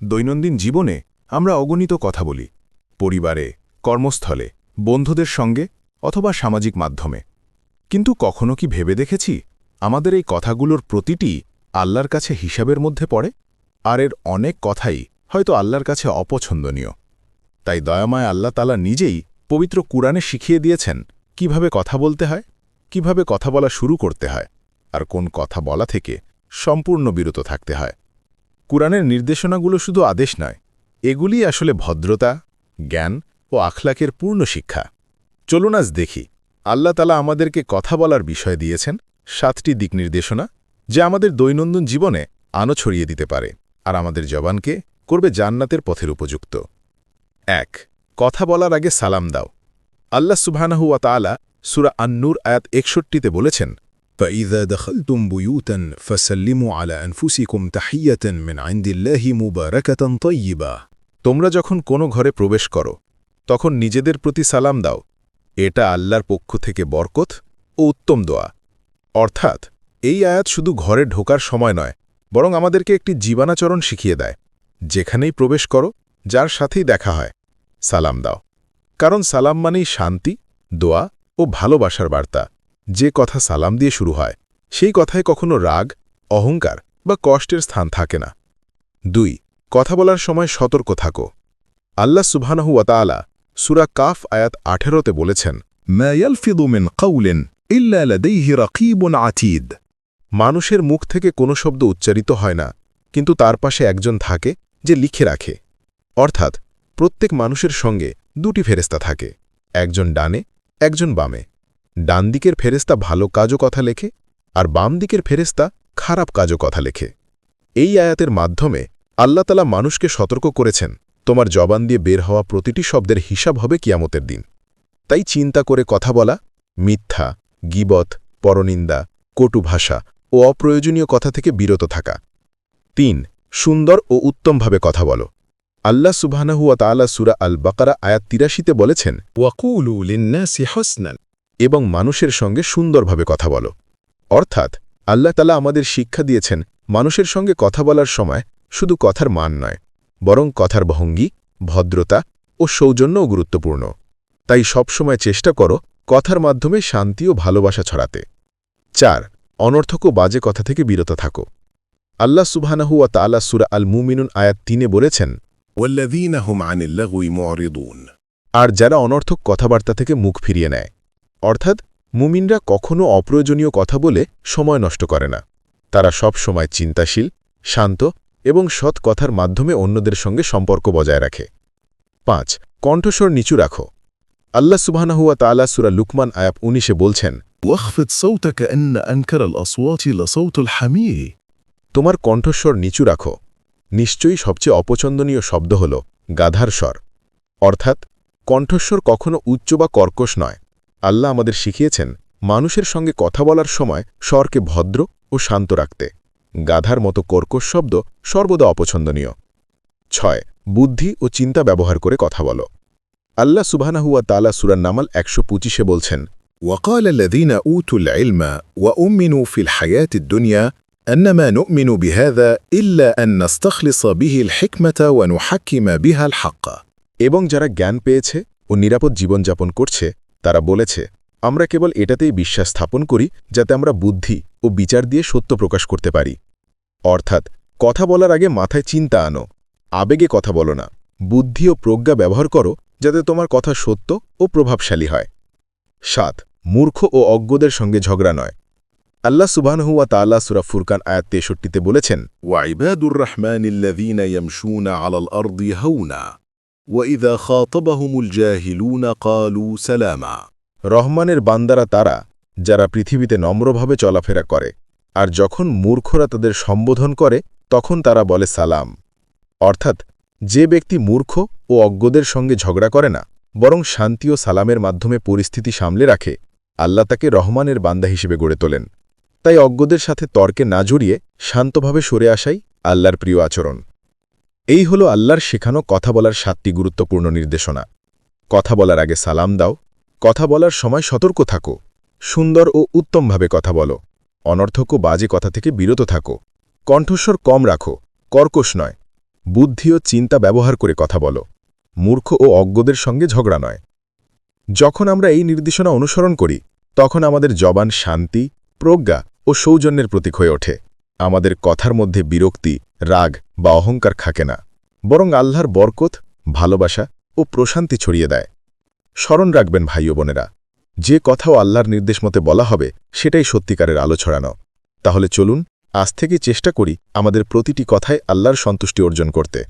দৈনন্দিন জীবনে আমরা অগণিত কথা বলি। পরিবারে, কর্মস্থলে, বন্ধুদের সঙ্গে অথবা সামাজিক মাধ্যমে। কিন্তু কখনো কি ভেবে দেখেছি, আমাদের এই কথাগুলোর প্রতিটি আল্লাহর কাছে হিসাবের মধ্যে পড়ে? আর এর অনেক কথাই হয়তো আল্লাহর কাছে অপছন্দনীয়। তাই দয়াময় আল্লাহ তালা নিজেই পবিত্র কুরআনে শিখিয়ে দিয়েছেন কীভাবে কথা বলতে হয়, কীভাবে কথা বলা শুরু করতে হয়, আর কোন কথা বলা থেকে সম্পূর্ণ বিরত থাকতে হয়। কুরআনের নির্দেশনাগুলো শুধু আদেশ নয়, এগুলি আসলে ভদ্রতা, জ্ঞান ও আখলাকের পূর্ণ শিক্ষা। চলুন আজ দেখি, আল্লাহ তালা আমাদেরকে কথা বলার বিষয় দিয়েছেন সাতটি দিক নির্দেশনা যা আমাদের দৈনন্দিন জীবনে আনো ছড়িয়ে দিতে পারে আর আমাদের জবানকে করবে জান্নাতের পথের উপযুক্ত। এক, কথা বলার আগে সালাম দাও। আল্লাহ সুবহানাহুয়া তাআলা সুরা আন্নুর আয়াত একষট্টিতে বলেছেন فإذا دخلتم بيوتا فسلموا على أنفسكم تحية من عند الله مباركة طيبة তোমরা যখন কোনো ঘরে প্রবেশ করো তখন নিজেদের প্রতি সালাম দাও এটা আল্লাহর পক্ষ থেকে বরকত ও উত্তম দোয়া অর্থাৎ এই আয়াত শুধু ঘরে ঢোকার সময় নয় বরং আমাদেরকে একটি জীবনাচরণ শিখিয়ে দেয় যেখানেই প্রবেশ করো যার সাথেই দেখা হয় সালাম দাও কারণ সালাম মানেই শান্তি দোয়া ও ভালোবাসার বার্তা যে কথা সালাম দিয়ে শুরু হয়, সেই কথায় কখনো রাগ, অহংকার বা কষ্টের স্থান থাকে না। দুই, কথা বলার সময় সতর্ক থাকো। আল্লাহ সুবহানাহু ওয়াতালা সুরা কাফ আয়াত আঠেরোতে বলেছেন মানুষের মুখ থেকে কোনো শব্দ উচ্চারিত হয় না, কিন্তু তার পাশে একজন থাকে যে লিখে রাখে। অর্থাৎ, প্রত্যেক মানুষের সঙ্গে দুটি ফেরেস্তা থাকে, একজন ডানে, একজন বামে। ডান দিকের ফেরেস্তা ভালো কাজও কথা লেখে আর বাম দিকের ফেরেস্তা খারাপ কাজও কথা লেখে। এই আয়াতের মাধ্যমে আল্লাতালা মানুষকে সতর্ক করেছেন, তোমার জবান দিয়ে বের হওয়া প্রতিটি শব্দের হিসাব হবে কিয়ামতের দিন। তাই চিন্তা করে কথা বলা, মিথ্যা, গিবত, পরনিন্দা, কটু ভাষা ও অপ্রয়োজনীয় কথা থেকে বিরত থাকা। তিন, সুন্দর ও উত্তমভাবে কথা বলো। আল্লাহ সুবাহানাহুয়া তালা সুরা আল বাকারা আয়াত তিরাশিতে বলেছেন, ওয়াকুল হসনান। এবং মানুষের সঙ্গে সুন্দরভাবে কথা বলো। অর্থাৎ আল্লাহ তালা আমাদের শিক্ষা দিয়েছেন মানুষের সঙ্গে কথা বলার সময় শুধু কথার মান নয় বরং কথার ভঙ্গি ভদ্রতা ও সৌজন্যও গুরুত্বপূর্ণ। তাই সবসময় চেষ্টা করো কথার মাধ্যমে শান্তি ও ভালোবাসা ছড়াতে। চার অনর্থক বাজে কথা থেকে বিরত থাকো। আল্লাহ আ তালা সুরা আল মুমিনুন আয়াত তিনে বলেছেন আর যারা অনর্থক কথাবার্তা থেকে মুখ ফিরিয়ে নেয় অর্থাৎ মুমিনরা কখনো অপ্রয়োজনীয় কথা বলে সময় নষ্ট করে না। তারা সব সময় চিন্তাশীল শান্ত এবং সৎ কথার মাধ্যমে অন্যদের সঙ্গে সম্পর্ক বজায় রাখে। পাঁচ কণ্ঠস্বর নিচু রাখো। আল্লাহ সুবাহানহুয়া তালা সুরা লুকমান আয়াব উনিশে বলছেন তোমার কণ্ঠস্বর নিচু রাখো। নিশ্চয়ই সবচেয়ে অপছন্দনীয় শব্দ হল গাধার স্বর। অর্থাৎ কণ্ঠস্বর কখনো উচ্চ বা কর্কশ নয়। আল্লাহ আমাদের শিখিয়েছেন মানুষের সঙ্গে কথা বলার সময় স্বরকে ভদ্র ও শান্ত রাখতে গাধার মতো কর্কশ শব্দ সর্বদা অপছন্দনীয় ছয় বুদ্ধি ও চিন্তা ব্যবহার করে কথা বলো আল্লাহ সুবহানাহুয়া তালা সুরান নামাল একশো পঁচিশে বলছেন وقال الذين أوتوا العلم وأمنوا في الحياة الدنيا أنما نؤمن بهذا إلا أن نستخلص به الحكمة ونحكم بها الحق এবং যারা জ্ঞান পেয়েছে ও নিরাপদ জীবনযাপন করছে তারা বলেছে, আমরা কেবল এটাতেই বিশ্বাস স্থাপন করি যাতে আমরা বুদ্ধি ও বিচার দিয়ে সত্য প্রকাশ করতে পারি। অর্থাৎ, কথা বলার আগে মাথায় চিন্তা আনো, আবেগে কথা বলো না, বুদ্ধি ও প্রজ্ঞা ব্যবহার করো যাতে তোমার কথা সত্য ও প্রভাবশালী হয়। সাত, মূর্খ ও অজ্ঞদের সঙ্গে ঝগড়া নয়। আল্লাহ সুবাহনুয়া তাল্লা সুরা ফুরকান আয়াত তেষট্টিতে বলেছেন ওয়াইবাদুর রহমান ওয়াইদা খাতবাহুমুল জাহিলুনা কালু সালামা রহমানের বান্দারা তারা, যারা পৃথিবীতে নম্রভাবে চলাফেরা করে, আর যখন মূর্খরা তাদের সম্বোধন করে, তখন তারা বলে সালাম। অর্থাৎ, যে ব্যক্তি মূর্খ ও অজ্ঞদের সঙ্গে ঝগড়া করে না, বরং শান্তি ও সালামের মাধ্যমে পরিস্থিতি সামলে রাখে, আল্লাহ তাকে রহমানের বান্দা হিসেবে গড়ে তোলেন। তাই অজ্ঞদের সাথে তর্কে না জড়িয়ে শান্তভাবে সরে আসাই আল্লাহর প্রিয় আচরণ। এই হল আল্লাহর শেখানো কথা বলার সাতটি গুরুত্বপূর্ণ নির্দেশনা। কথা বলার আগে সালাম দাও, কথা বলার সময় সতর্ক থাকো, সুন্দর ও উত্তমভাবে কথা বলো, অনর্থক বাজে কথা থেকে বিরত থাকো, কণ্ঠস্বর কম রাখো, কর্কশ নয়, বুদ্ধি ও চিন্তা ব্যবহার করে কথা বলো, মূর্খ ও অজ্ঞদের সঙ্গে ঝগড়া নয়। যখন আমরা এই নির্দেশনা অনুসরণ করি, তখন আমাদের জবান শান্তি, প্রজ্ঞা ও সৌজন্যের প্রতীক হয়ে ওঠে। আমাদের কথার মধ্যে বিরক্তি, রাগ বা অহংকার থাকে না, বরং আল্লাহর বরকত, ভালোবাসা ও প্রশান্তি ছড়িয়ে দেয়। স্মরণ রাখবেন ভাই বোনেরা, যে কথাও আল্লাহর নির্দেশ মতে বলা হবে, সেটাই সত্যিকারের আলো ছড়ানো। তাহলে চলুন, আজ থেকে চেষ্টা করি আমাদের প্রতিটি কথায় আল্লাহর সন্তুষ্টি অর্জন করতে।